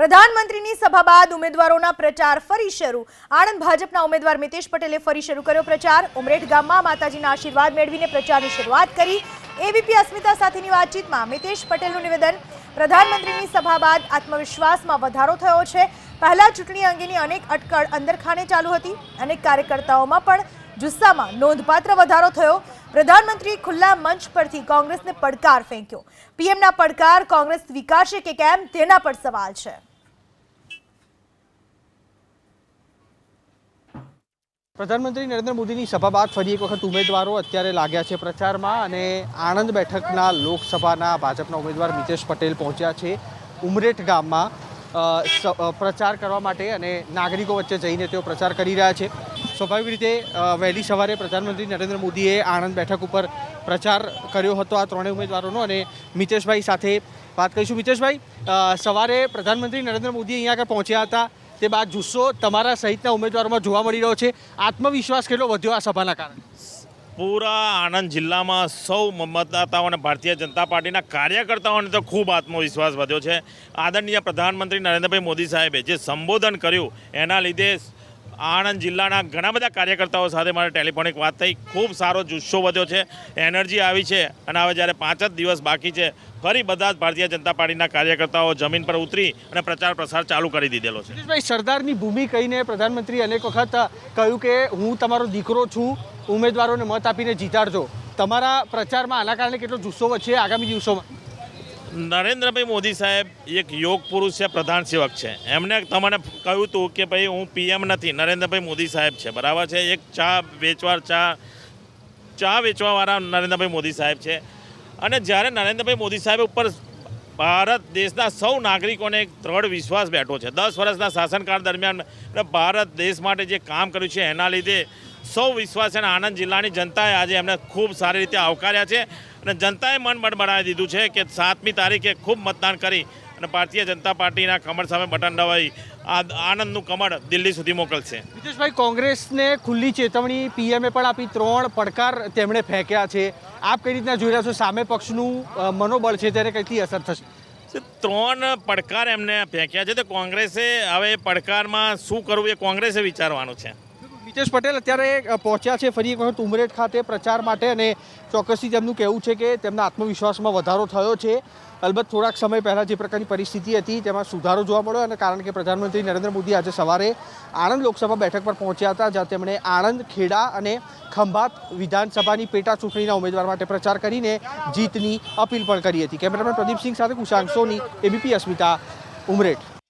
પ્રધાનમંત્રીની સભા બાદ ઉમેદવારોના પ્રચાર ફરી શરૂ. આણંદ ભાજપના ઉમેદવાર મિતેશ પટેલે ફરી શરૂ કર્યો પ્રચાર. ઉમરેઠ ગામમાં માતાજીના આશીર્વાદ મેળવીને પ્રચારની શરૂઆત કરી. એબીપી અસ્મિતા સાથેની વાતચીતમાં મિતેશ પટેલનું નિવેદન, પ્રધાનમંત્રીની સભા બાદ આત્મવિશ્વાસમાં વધારો થયો છે. પહેલા ચૂંટણી અંગેની અનેક અટકળ અંદરખાને ચાલુ હતી. અનેક કાર્યકર્તાઓમાં પણ જુસ્સામાં નોંધપાત્ર વધારો થયો. પ્રધાનમંત્રીએ ખુલ્લા મંચ પરથી કોંગ્રેસને પડકાર ફેંક્યો. પીએમના પડકાર કોંગ્રેસ સ્વીકારશે કે કેમ તેના પર સવાલ છે. પ્રધાનમંત્રી નરેન્દ્ર મોદીની સભા બાદ ફરી એક વખત ઉમેદવારો અત્યારે લાગ્યા છે પ્રચારમાં અને આણંદ બેઠકના લોકસભાના ભાજપના ઉમેદવાર મિતેશ પટેલ પહોંચ્યા છે ઉમરેઠ ગામમાં પ્રચાર કરવા માટે અને નાગરિકો વચ્ચે જઈને તેઓ પ્રચાર કરી રહ્યા છે. સ્વાભાવિક રીતે વહેલી સવારે પ્રધાનમંત્રી નરેન્દ્ર મોદીએ આણંદ બેઠક ઉપર પ્રચાર કર્યો હતો આ ત્રણેય ઉમેદવારોનો અને મિતેશભાઈ સાથે વાત કરીશું. મિતેશભાઈ સવારે પ્રધાનમંત્રી નરેન્દ્ર મોદી અહીંયા આગળ પહોંચ્યા હતા. તે બાદ જુસ્સો તમારા સહિતના ઉમેદવારોમાં જોવા મળી રહ્યો છે. આત્મવિશ્વાસ કેટલો વધ્યો આ સભાના કારણે? પૂરા આણંદ જિલ્લામાં સૌ મતદાતાઓ અને ભારતીય જનતા પાર્ટીના કાર્યકર્તાઓને તો ખૂબ આત્મવિશ્વાસ વધ્યો છે. આદરણીય પ્રધાનમંત્રી નરેન્દ્રભાઈ મોદી સાહેબે જે સંબોધન કર્યું, એના લીધે આણંદ જિલ્લાના ઘણા બધા કાર્યકર્તાઓ સાથે મારે ટેલિફોનિક વાત થઈ. ખૂબ સારો જુસ્સો વધ્યો છે. એનર્જી આવી છે અને હવે જ્યારે પાંચ જ દિવસ બાકી છે, ફરી બધા જ ભારતીય જનતા પાર્ટીના કાર્યકર્તાઓ જમીન પર ઉતરી અને પ્રચાર પ્રસાર ચાલુ કરી દીધેલો છે. ભાઈ સરદારની ભૂમિ કહીને પ્રધાનમંત્રી અનેક વખત કહ્યું કે હું તમારો દીકરો છું, ઉમેદવારોને મત આપીને જીતાડજો. તમારા પ્રચારમાં આના કારણે કેટલો જુસ્સો વધશે આગામી દિવસોમાં? નરેન્દ્રભાઈ મોદી સાહેબ એક યોગ પુરુષ છે, પ્રધાન સેવક છે. એમને તમને કહ્યું હતું કે ભાઈ હું પીએમ નથી, નરેન્દ્રભાઈ મોદી સાહેબ છે. બરાબર છે? એક ચા વેચવા, ચા ચા વેચવાવાળા નરેન્દ્રભાઈ મોદી સાહેબ છે. અને જ્યારે નરેન્દ્રભાઈ મોદી સાહેબ ઉપર ભારત દેશના સૌ નાગરિકોને એક દ્રઢ વિશ્વાસ બેઠો છે. દસ વર્ષના શાસનકાળ દરમિયાન ભારત દેશ માટે જે કામ કર્યું છે, એના લીધે સૌ વિશ્વાસ છે અને આણંદ જિલ્લાની જનતાએ આજે એમને ખૂબ સારી રીતે આવકાર્યા છે અને જનતાએ મન બળબડાવી દીધું છે કે સાતમી તારીખે ખૂબ મતદાન કરી અને ભારતીય જનતા પાર્ટીના કમળ સામે બટન દબાવી આ આનંદનું કમળ દિલ્હી સુધી મોકલશે. નીતિશભાઈ કોંગ્રેસને ખુલ્લી ચેતવણી પીએમએ પણ આપી ત્રણ પડકાર તેમણે ફેંક્યા છે. આપ કઈ રીતના જોઈ રહ્યા છો? સામે પક્ષનું મનોબળ છે તેને કઈથી અસર થશે? ત્રણ પડકાર એમને ફેંક્યા છે. તો કોંગ્રેસે હવે પડકારમાં શું કરવું એ કોંગ્રેસે વિચારવાનું છે. મિતેશ પટેલ અત્યારે પહોંચ્યા છે ફરી એક વખત ઉમરેઠ ખાતે પ્રચાર માટે અને ચોક્કસથી તેમનું કહેવું છે કે તેમના આત્મવિશ્વાસમાં વધારો થયો છે. અલબત્ત થોડાક સમય પહેલાં જે પ્રકારની પરિસ્થિતિ હતી, તેમાં સુધારો જોવા મળ્યો અને કારણ કે પ્રધાનમંત્રી નરેન્દ્ર મોદી આજે સવારે આણંદ લોકસભા બેઠક પર પહોંચ્યા હતા, જ્યાં તેમણે આણંદ, ખેડા અને ખંભાત વિધાનસભાની પેટા ચૂંટણીના ઉમેદવાર માટે પ્રચાર કરીને જીતની અપીલ પણ કરી હતી. કેમેરામેન પ્રદીપસિંહ સાથે કુશાંક સોની, એબીપી અસ્મિતા, ઉમરેઠ.